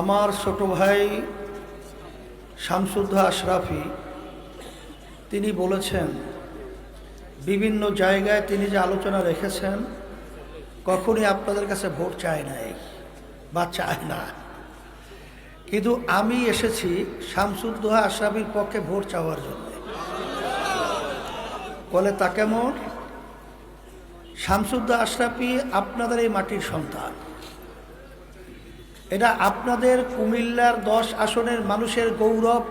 আমার ছোট ভাই শামসুদ্ধা আশরাফি, তিনি বলেছেন, বিভিন্ন জায়গায় তিনি যে আলোচনা রেখেছেন, কখনই আপনাদের কাছে ভোট চায় নাই বা চায় না। কিন্তু আমি এসেছি শামসুদ্দোহা আশরাফির পক্ষে ভোট চাওয়ার জন্য। বলে, তা কেমন? শামসুদ্দা আশরাফি আপনাদের এই মাটির সন্তান। এটা আপনাদের কুমিল্লার দশ আসনের মানুষের গৌরব,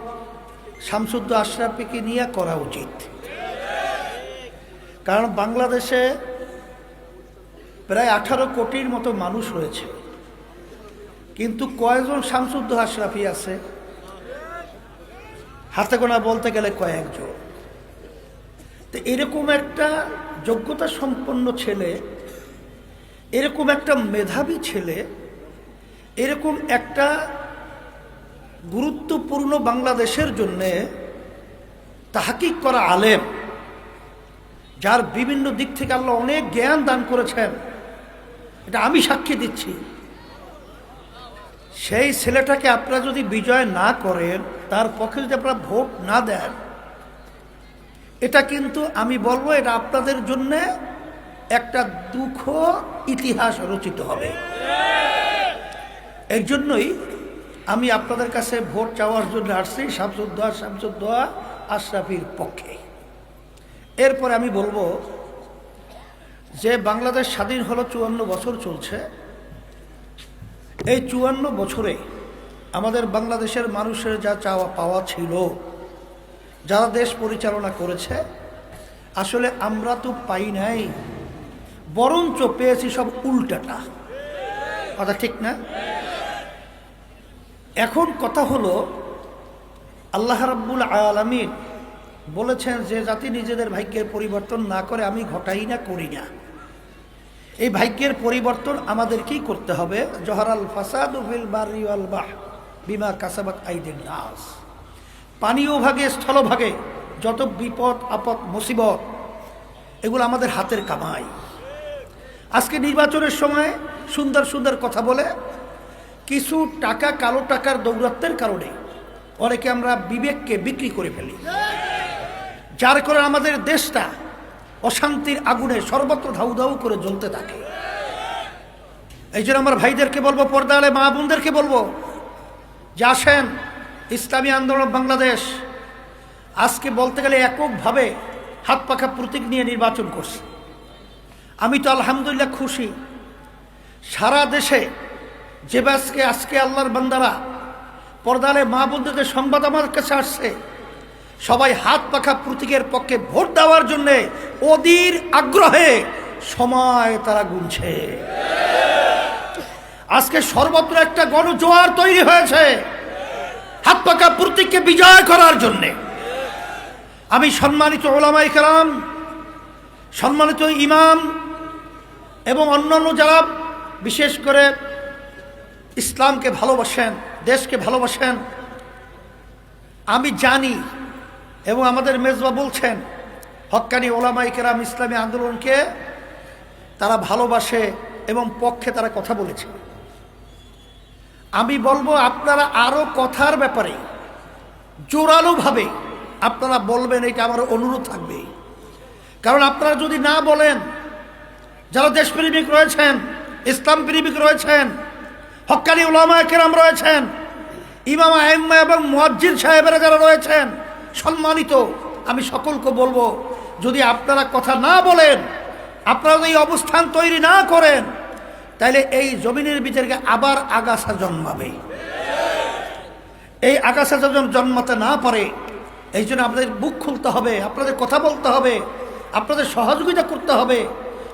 শামসুদ্দ আশরাফিকে নিয়ে করা উচিত। কারণ বাংলাদেশে প্রায় আঠারো কোটির মতো মানুষ রয়েছে। কিন্তু কয়েকজন শামসুদ্দ আশরাফি আছে। হাতে গোনা বলতে গেলে কয়েকজন। তো এরকম একটা যোগ্যতা সম্পন্ন ছেলে, এরকম একটা মেধাবী ছেলে এরকম একটা গুরুত্বপূর্ণ বাংলাদেশের জন্যে তাহাকিক করা আলেম, যার বিভিন্ন দিক থেকে আল্লাহ অনেক জ্ঞান দান করেছেন, এটা আমি সাক্ষী দিচ্ছি। সেই ছেলেটাকে আপনারা যদি বিজয় না করেন, তার পক্ষে যদি আপনারা ভোট না দেন, এটা কিন্তু আমি বলব এটা আপনাদের জন্যে একটা দুঃখ ইতিহাস রচিত হবে। এর জন্যই আমি আপনাদের কাছে ভোট চাওয়ার জন্য আসছি শামসুদ্দোহা শামসুদ্দোহা আশরাফির পক্ষে। এরপরে আমি বলব যে বাংলাদেশ স্বাধীন হলো চুয়ান্ন বছর চলছে। এই চুয়ান্ন বছরে আমাদের বাংলাদেশের মানুষের যা চাওয়া পাওয়া ছিল যারা দেশ পরিচালনা করেছে, আসলে আমরা তো পাই নাই, বরঞ্চ পেয়েছি সব উল্টাটা। কথা ঠিক না? এখন কথা হলো, আল্লাহ রাব্বুল আলমিন বলেছেন, যে জাতি নিজেদের ভাগ্যের পরিবর্তন না করে আমি ঘটাই না, করি না। এই ভাগ্যের পরিবর্তন আমাদের আমাদেরকেই করতে হবে। জহরাল ফাসাদ বাহ বিমা কাসাবাত আইদিন নাস। পানীয় ভাগে স্থলভাগে যত বিপদ, আপদ, মুসিবত, এগুলো আমাদের হাতের কামাই। আজকে নির্বাচনের সময় সুন্দর সুন্দর কথা বলে কিছু টাকা কালো টাকার দৌরাত্মের কারণে অনেকে আমরা বিবেককে বিক্রি করে ফেলি। যার করে আমাদের দেশটা অশান্তির আগুনে সর্বত্র ধাউ ধাউ করে জ্বলতে থাকে। এই জন্য আমার ভাইদেরকে বলব, পর্দালে মা বোনদেরকে বলব, যে আসেন, ইসলামী আন্দোলন বাংলাদেশ, আজকে বলতে গেলে এককভাবে হাত পাখা প্রতীক নিয়ে নির্বাচন করছে। আমি তো আলহামদুলিল্লাহ খুশি। সারা দেশে যে আজকে আজকে আল্লাহর বান্দারা পর্দালে মা বোনদের সংবাদ আমার কাছে আসছে, সবাই হাত পাখা প্রতীকের পক্ষে ভোট দেওয়ার জন্যে অধীর আগ্রহে সময় তারা গুনছে। আজকে সর্বত্র একটা গণজোয়ার তৈরি হয়েছে, হাত পাকা প্রতীককে বিজয় করার জন্যে। আমি সম্মানিত ওলামাই কালাম সম্মানিত ইমাম এবং অন্যান্য যারা বিশেষ করে ইসলামকে ভালোবাসেন, দেশকে ভালোবাসেন। আমি জানি এবং আমাদের মেজবা বলছেন হক্কানি ওলামাই কেরাম ইসলামী আন্দোলনকে তারা ভালোবাসে এবং পক্ষে তারা কথা বলেছে। আমি বলব আপনারা আরও কথার ব্যাপারে জোরালোভাবে আপনারা বলবেন, এটা আমার অনুরোধ থাকবে। কারণ আপনারা যদি না বলেন, যারা দেশপ্রেমিক রয়েছেন, ইসলাম প্রেমিক রয়েছেন হক্কানি ওলামা কেরাম রয়েছেন, ইমাম আহম্মা এবং মুয়াজ্জিদ সাহেবেরা যারা রয়েছেন, সম্মানিত, আমি সকলকে বলব, যদি আপনারা কথা না বলেন, আপনারা এই অবস্থান তৈরি না করেন তাহলে এই জমিনের ভিতরে আবার আগাছা জন্মাবে। এই আগাছা যখন জন্মাতে না পারে, এই জন্য আপনাদের বুক খুলতে হবে, আপনাদের কথা বলতে হবে, আপনাদের সহযোগিতা করতে হবে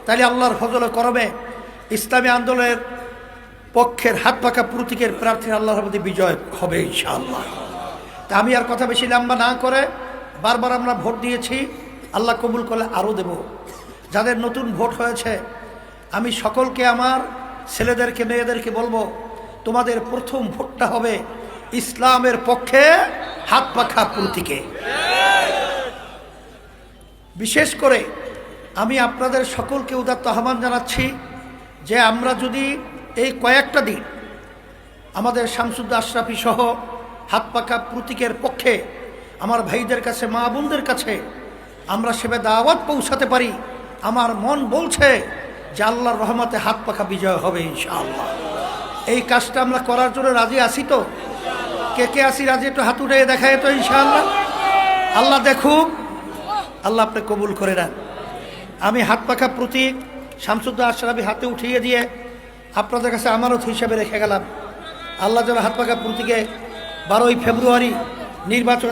তাহলে আল্লাহর ফজলে করবে। ইসলামী আন্দোলনের পক্ষের হাত পাকা প্রতীকের প্রার্থীর আল্লাহর মধ্যে বিজয় হবে ইনশাআল্লাহ। তা আমি আর কথা বেশি লম্বা না করে বারবার আমরা ভোট দিয়েছি, আল্লাহ কবুল করলে আরও দেব। যাদের নতুন ভোট হয়েছে, আমি সকলকে আমার ছেলেদেরকে, মেয়েদেরকে বলব, তোমাদের প্রথম ভোটটা হবে ইসলামের পক্ষে হাত পাখা প্রতীকে। বিশেষ করে আমি আপনাদের সকলকে উদাত্ত আহ্বান জানাচ্ছি যে আমরা যদি এই কয়েকটা দিন আমাদের শামসুদ্দ আশরাফি সহ হাত পাকা প্রতীকের পক্ষে আমার ভাইদের কাছে, মা বোনদের কাছে আমরা সেবে দাওয়াত পৌঁছাতে পারি। আমার মন বলছে যে আল্লাহর রহমতে হাত পাখা বিজয় হবে ইনশাআল্লাহ। এই কাজটা আমরা করার জন্য রাজি আছি তো? কে কে আসি রাজি? একটু হাত উঠে দেখায় তো ইনশাআল্লাহ। আল্লাহ দেখুক, আল্লাহ আপনি কবুল করে নেন। আমি হাত পাখা প্রতীক শামসুদ্দা আশরাফি হাতে উঠিয়ে দিয়ে আপনাদের কাছে আমানত হিসাবে রেখে গেলাম। আল্লাহ যেন হাত পাকা প্রতীকে বারোই ফেব্রুয়ারি নির্বাচন